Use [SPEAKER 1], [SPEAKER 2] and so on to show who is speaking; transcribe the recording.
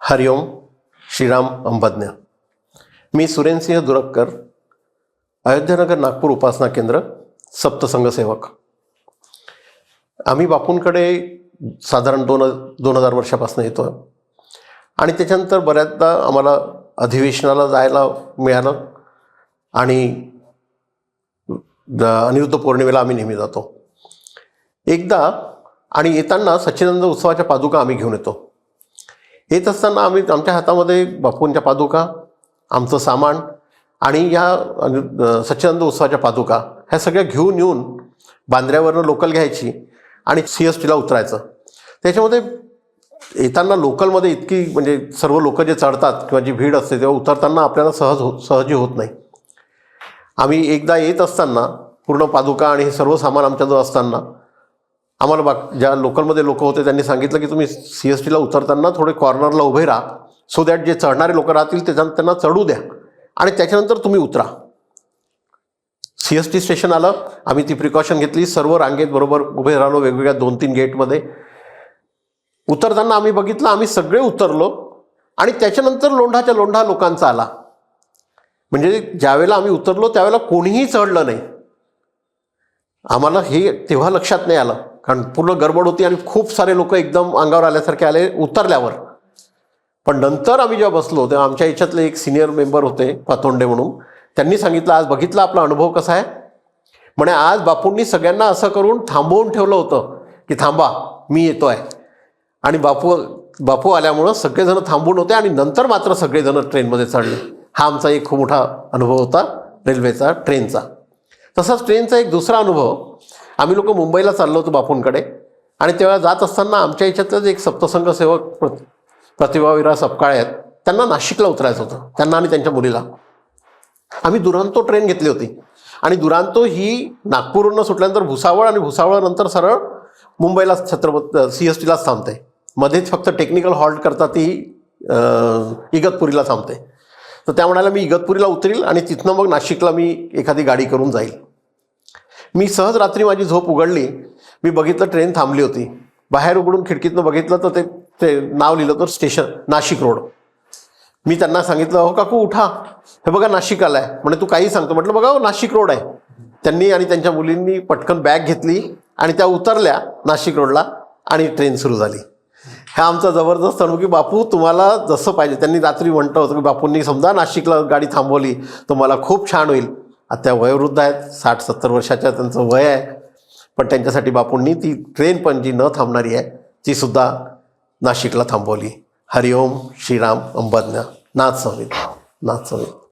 [SPEAKER 1] हरिओम श्रीराम अंबज्ञ. मी सुरेनसिंह दुरक्कर अयोध्यानगर नागपूर उपासना केंद्र सप्तसंघ सेवक. आम्ही बापूंकडे साधारण दोन दोन हजार वर्षापासून येतो. आणि त्याच्यानंतर बऱ्याचदा आम्हाला अधिवेशनाला जायला मिळालं. आणि द- अनिरुद्ध पौर्णिमेला आम्ही नेहमी जातो. एकदा आणि येताना सच्चिदानंद उत्सवाच्या पादुका आम्ही घेऊन येतो. येत असताना आम्ही आमच्या हातामध्ये बापूंच्या पादुका आमचं सामान आणि या सच्चिदानंद उत्सवाच्या पादुका ह्या सगळ्या घेऊन येऊन बांद्र्यावरनं लोकल घ्यायची आणि सी एस टीला उतरायचं. त्याच्यामध्ये येताना लोकलमध्ये इतकी म्हणजे सर्व लोक जे चढतात किंवा जी भीड असते तेव्हा उतरताना आपल्याला सहज हो सहजी होत नाही. आम्ही एकदा येत असताना पूर्ण पादुका आणि हे सर्व सामान आमच्याजवळ असताना आम्हाला बाक ज्या लोकलमध्ये लोक होते त्यांनी सांगितलं की तुम्ही सी एस टीला उतरताना थोडे कॉर्नरला उभे राहा. सो दॅट जे चढणारे लोक राहतील त्याच्या त्यांना चढू द्या. आणि त्याच्यानंतर तुम्ही उतरा. सी एस टी स्टेशन आलं. आम्ही ती प्रिकॉशन घेतली. सर्व रांगेत बरोबर उभे राहिलो वेगवेगळ्या दोन तीन गेटमध्ये. उतरताना आम्ही बघितलं आम्ही सगळे उतरलो. आणि त्याच्यानंतर लोंढाच्या लोंढा लोकांचा आला. म्हणजे ज्यावेळेला आम्ही उतरलो त्यावेळेला कोणीही चढलं नाही. आम्हाला हे तेव्हा लक्षात नाही आलं. कारण पूर्ण गडबड होती आणि खूप सारे लोक एकदम अंगावर आल्यासारखे आले उतरल्यावर. पण नंतर आम्ही जेव्हा बसलो तेव्हा आमच्या याच्यातले एक सिनियर मेंबर होते पातोंडे म्हणून. त्यांनी सांगितलं आज बघितला आपला अनुभव कसा आहे? म्हणे आज बापूंनी सगळ्यांना असं करून थांबवून ठेवलं होतं की थांबा मी येतो आहे आणि बापू बापू आल्यामुळं सगळेजण थांबून होते आणि नंतर मात्र सगळेजण ट्रेनमध्ये चढले. हा आमचा एक खूप मोठा अनुभव होता रेल्वेचा ट्रेनचा. तसाच ट्रेनचा एक दुसरा अनुभव आम्ही लोक मुंबईला चाललो होतो बापूंकडे. आणि तेव्हा जात असताना आमच्या याच्यातच एक सप्तसंघ सेवक प्र प्रतिभाविरा सपकाळे आहेत. त्यांना नाशिकला उतरायचं होतं. त्यांना आणि त्यांच्या मुलीला. आम्ही दुरांतो ट्रेन घेतली होती. आणि दुरांतो ही नागपूरवरून सुटल्यानंतर भुसावळ आणि भुसावळनंतर सरळ मुंबईला छत्रपती सी एस टीलाच थांबते. मध्येच फक्त टेक्निकल हॉल्ट करता ती इगतपुरीला थांबते. तर त्या म्हणाल्या मी इगतपुरीला उतरील आणि तिथनं मग नाशिकला मी एखादी गाडी करून जाईल. मी सहज रात्री माझी झोप उघडली. मी बघितलं ट्रेन थांबली होती. बाहेर उघडून खिडकीतनं बघितलं तर ते ते नाव लिहिलं तर स्टेशन नाशिक रोड. मी त्यांना सांगितलं हो काकू उठा. हे बघा नाशिक आलाय. म्हणे तू काही सांगतो. म्हटलं बघा हो नाशिक रोड आहे. त्यांनी आणि त्यांच्या मुलींनी पटकन बॅग घेतली आणि त्या उतरल्या नाशिक रोडला आणि ट्रेन सुरू झाली. हा आमचा जबरदस्त अनुभव की बापू तुम्हाला जसं पाहिजे. त्यांनी रात्री म्हणतं होतं की बापूंनी समजा नाशिकला गाडी थांबवली तर मला खूप छान होईल. आता वयोवृद्ध आहेत. साठ सत्तर वर्षाच्या त्यांचं वय आहे. पण त्यांच्यासाठी बापूंनी ती ट्रेन पण जी न थांबणारी आहे ती सुद्धा नाशिकला थांबवली. हरिओम श्रीराम अंबज्ञ. नाथ संवित नाथ संवित